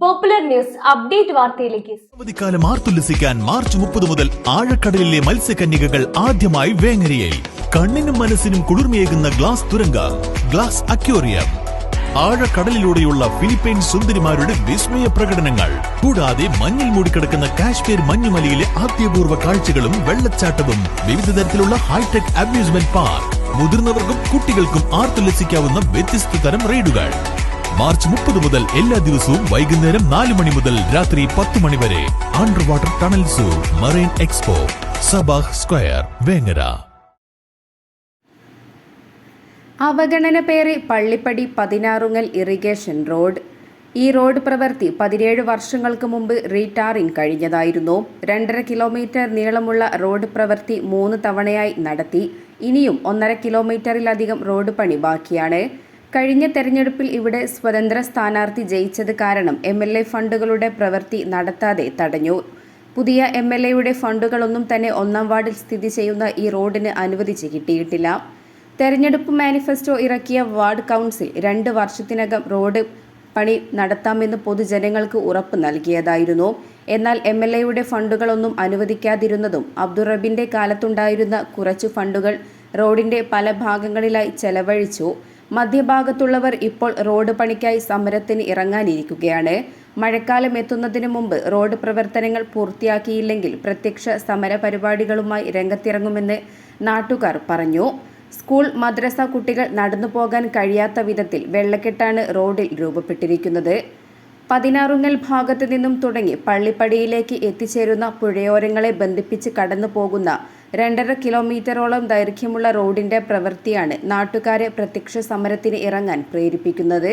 Popular news update വാർത്തയിലേക്ക്. അവധിക്കാലം ആർത്തുല്ലസിക്കാൻ March മുപ്പത് മുതൽ ആഴക്കടലിലെ മത്സ്യകന്യകകൾ ആദ്യമായി വേങ്ങരയിൽ കണ്ണിനും മനസ്സിനും കുളിർമയേകുന്ന ഗ്ലാസ് തുരങ്ക ഗ്ലാസ് അക്യോറിയം ആഴക്കടലിലൂടെയുള്ള ഫിലിപ്പൈൻ സുന്ദരിമാരുടെ വിസ്മയ പ്രകടനങ്ങൾ. കൂടാതെ മഞ്ഞിൽ മൂടിക്കിടക്കുന്ന കാശ്മീർ മഞ്ഞുമലയിലെ ആദ്യപൂർവ കാഴ്ചകളും വെള്ളച്ചാട്ടവും വിവിധ തരത്തിലുള്ള ഹൈടെക് അമ്യൂസ്മെന്റ് പാർക്ക്. മുതിർന്നവർക്കും കുട്ടികൾക്കും ആർത്തുല്ലസിക്കാവുന്ന വ്യത്യസ്ത തരം റൈഡുകൾ മാർച്ച് മുപ്പത് മുതൽ എല്ലാ ദിവസവും വൈകുന്നേരം നാല് മണി മുതൽ രാത്രി പത്ത് മണി വരെ under water tunnel zoo marine expo Sabah square Vengara. അവഗണന പേറി പള്ളിപ്പടി പതിനാറുങ്ങൽ ഇറിഗേഷൻ റോഡ്. ഈ റോഡ് പ്രവൃത്തി പതിനേഴ് വർഷങ്ങൾക്ക് മുമ്പ് റീടാറിംഗ് കഴിഞ്ഞതായിരുന്നു. രണ്ടര കിലോമീറ്റർ നീളമുള്ള റോഡ് പ്രവൃത്തി മൂന്ന് തവണയായി നടത്തി. ഇനിയും ഒന്നര കിലോമീറ്ററിലധികം റോഡ് പണി ബാക്കിയാണ്. കഴിഞ്ഞ തെരഞ്ഞെടുപ്പിൽ ഇവിടെ സ്വതന്ത്ര സ്ഥാനാർത്ഥി ജയിച്ചത് കാരണം എം എൽ എ ഫണ്ടുകളുടെ പ്രവൃത്തി നടത്താതെ തടഞ്ഞു. പുതിയ എം എൽ എയുടെ ഫണ്ടുകളൊന്നും തന്നെ ഒന്നാം വാർഡിൽ സ്ഥിതി ചെയ്യുന്ന ഈ റോഡിന് അനുവദിച്ച് കിട്ടിയിട്ടില്ല. തെരഞ്ഞെടുപ്പ് മാനിഫെസ്റ്റോ ഇറക്കിയ വാർഡ് കൗൺസിൽ രണ്ട് വർഷത്തിനകം റോഡ് പണി നടത്താമെന്ന് പൊതുജനങ്ങൾക്ക് ഉറപ്പ് നൽകിയതായിരുന്നു. എന്നാൽ എം എൽ എയുടെ ഫണ്ടുകളൊന്നും അനുവദിക്കാതിരുന്നതും അബ്ദുറബിന്റെ കാലത്തുണ്ടായിരുന്ന കുറച്ചു ഫണ്ടുകൾ റോഡിന്റെ പല ഭാഗങ്ങളിലായി ചെലവഴിച്ചു. മധ്യഭാഗത്തുള്ളവർ ഇപ്പോൾ റോഡ് പണിക്കായി സമരത്തിന് ഇറങ്ങാനിരിക്കുകയാണ്. മഴക്കാലം എത്തുന്നതിന് മുമ്പ് റോഡ് പ്രവർത്തനങ്ങൾ പൂർത്തിയാക്കിയില്ലെങ്കിൽ പ്രത്യക്ഷ സമര പരിപാടികളുമായി രംഗത്തിറങ്ങുമെന്ന് നാട്ടുകാർ പറഞ്ഞു. സ്കൂൾ മദ്രസ കുട്ടികൾ നടന്നു പോകാൻ കഴിയാത്ത വിധത്തിൽ വെള്ളക്കെട്ടാണ് റോഡിൽ രൂപപ്പെട്ടിരിക്കുന്നത്. പതിനാറുങ്ങൽ ഭാഗത്തു നിന്നും തുടങ്ങി പള്ളിപ്പടിയിലേക്ക് എത്തിച്ചേരുന്ന പുഴയോരങ്ങളെ ബന്ധിപ്പിച്ച് കടന്നു പോകുന്ന രണ്ടര കിലോമീറ്ററോളം ദൈർഘ്യമുള്ള റോഡിന്റെ പ്രവൃത്തിയാണ് നാട്ടുകാരെ പ്രത്യക്ഷ സമരത്തിന് ഇറങ്ങാൻ പ്രേരിപ്പിക്കുന്നത്.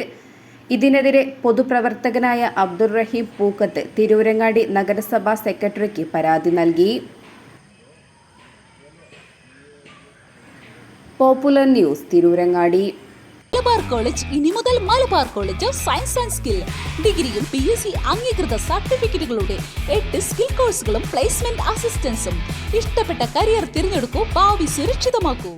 ഇതിനെതിരെ പൊതുപ്രവർത്തകനായ അബ്ദുൾ റഹീം പൂക്കത്ത് തിരൂരങ്ങാടി നഗരസഭാ സെക്രട്ടറിക്ക് പരാതി നൽകി. Popular news Tirurangadi. Malabar college ഇനി മുതൽ Malabar college of science and skill ഡിഗ്രിയും പി എസ് സി അംഗീകൃത സർട്ടിഫിക്കറ്റുകളുടെ എട്ട് സ്കിൽ കോഴ്സുകളും പ്ലേസ്മെന്റ് അസിസ്റ്റൻസും ഇഷ്ടപ്പെട്ട കരിയർ തിരഞ്ഞെടുക്കൂ ഭാവി സുരക്ഷിതമാക്കൂ.